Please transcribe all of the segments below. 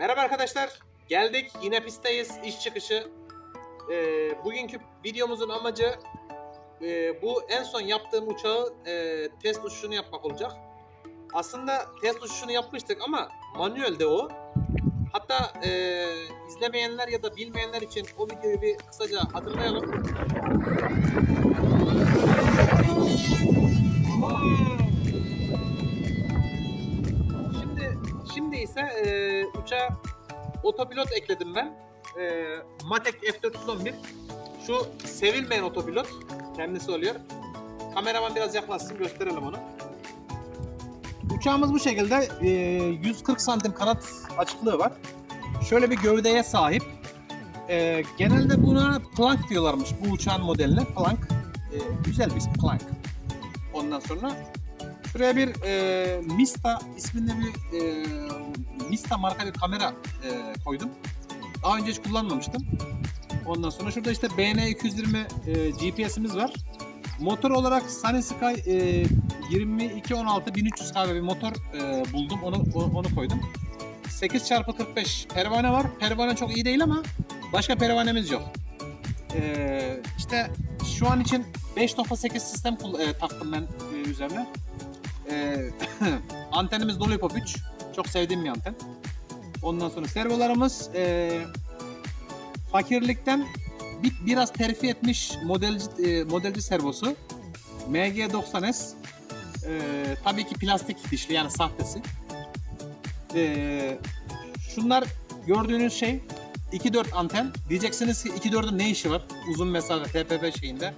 Merhaba arkadaşlar. Geldik. Yine pistteyiz. İş çıkışı. Ee, bugünkü videomuzun amacı e, bu en son yaptığım uçağı e, test uçuşunu yapmak olacak. Aslında test uçuşunu yapmıştık ama manuelde o. Hatta e, izlemeyenler ya da bilmeyenler için o videoyu bir kısaca hatırlayalım. Otopilot ekledim ben. E, Matek F411. Şu sevilmeyen otopilot kendisi oluyor. Kameraman biraz yaklaşsın gösterelim onu. Uçağımız bu şekilde e, 140 santim kanat açıklığı var. Şöyle bir gövdeye sahip. E, genelde buna plank diyorlarmış bu uçağın modeline. Plank. E, güzel bir plank. Ondan sonra Şuraya bir e, Mista isminde bir e, Mista marka bir kamera e, koydum. Daha önce hiç kullanmamıştım. Ondan sonra şurada işte BN220 e, GPS'imiz var. Motor olarak Sunny Sky e, 2216 1300 kW bir motor e, buldum. Onu onu koydum. 8x45 pervane var. Pervane çok iyi değil ama başka pervanemiz yok. E, işte şu an için 5.8 sistem e, taktım ben e, üzerine. Ee, antenimiz Lollipop 3. Çok sevdiğim bir anten. Ondan sonra servolarımız e, fakirlikten bir, biraz terfi etmiş modelci, e, modelci servosu. MG90S. E, tabii ki plastik dişli yani sahtesi. E, şunlar gördüğünüz şey 2.4 anten. Diyeceksiniz ki 2.4'ün ne işi var? Uzun mesafe TPP şeyinde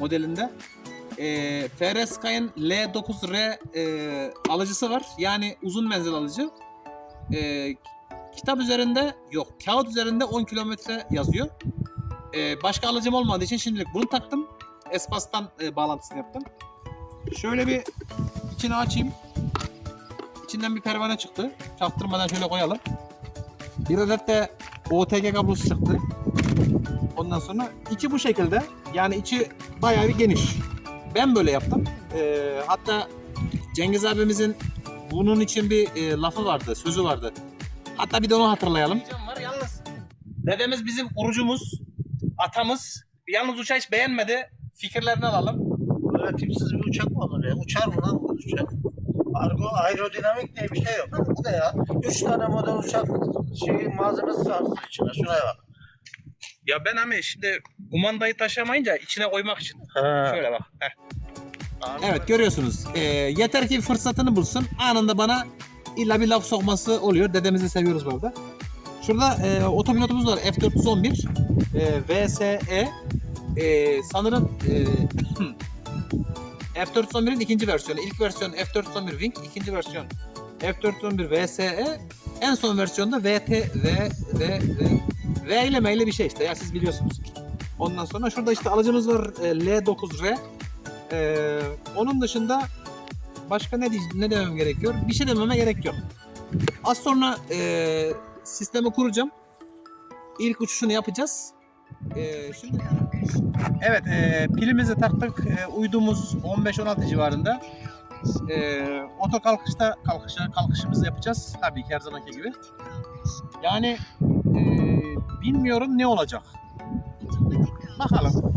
modelinde e, FR Sky'ın L9R e, alıcısı var. Yani uzun menzil alıcı. E, kitap üzerinde yok. Kağıt üzerinde 10 kilometre yazıyor. E, başka alıcım olmadığı için şimdilik bunu taktım. Espas'tan e, bağlantısını yaptım. Şöyle bir içini açayım. İçinden bir pervane çıktı. Çaktırmadan şöyle koyalım. Bir adet de OTG kablosu çıktı. Ondan sonra içi bu şekilde. Yani içi bayağı bir geniş. Ben böyle yaptım. Ee, hatta Cengiz abimizin bunun için bir e, lafı vardı, sözü vardı. Hatta bir de onu hatırlayalım. Var yalnız. Dedemiz bizim kurucumuz, atamız. Yalnız uçağı hiç beğenmedi. Fikirlerini alalım. Böyle tipsiz bir uçak mı olur ya? Uçar mı lan bu uçak? Argo aerodinamik diye bir şey yok. Bu ne ya? Üç tane model uçak şey malzemesi var içine. Şuraya bak. Ya ben ama şimdi kumandayı taşıyamayınca içine koymak için. Ha. Şöyle bak. heh. Evet görüyorsunuz. Ee, yeter ki fırsatını bulsun. Anında bana illa bir laf sokması oluyor. Dedemizi seviyoruz bu arada. Şurada e, otopilotumuz var. F411 e, VSE e, sanırım e, F411'in ikinci versiyonu. İlk versiyon F411 Wing, ikinci versiyon F411 VSE. En son versiyonda VT V V V V ile M ile bir şey işte ya siz biliyorsunuz. Ondan sonra şurada işte alıcımız var e, L9R. Ee, onun dışında başka ne ne demem gerekiyor? Bir şey dememe gerek yok. Az sonra e, sistemi kuracağım. İlk uçuşunu yapacağız. E, şimdi Evet, e, pilimizi taktık. E, uydumuz 15-16 civarında. E, oto kalkışta kalkışa, kalkışımızı yapacağız. Tabii ki her zamanki gibi. Yani e, bilmiyorum ne olacak. Bakalım.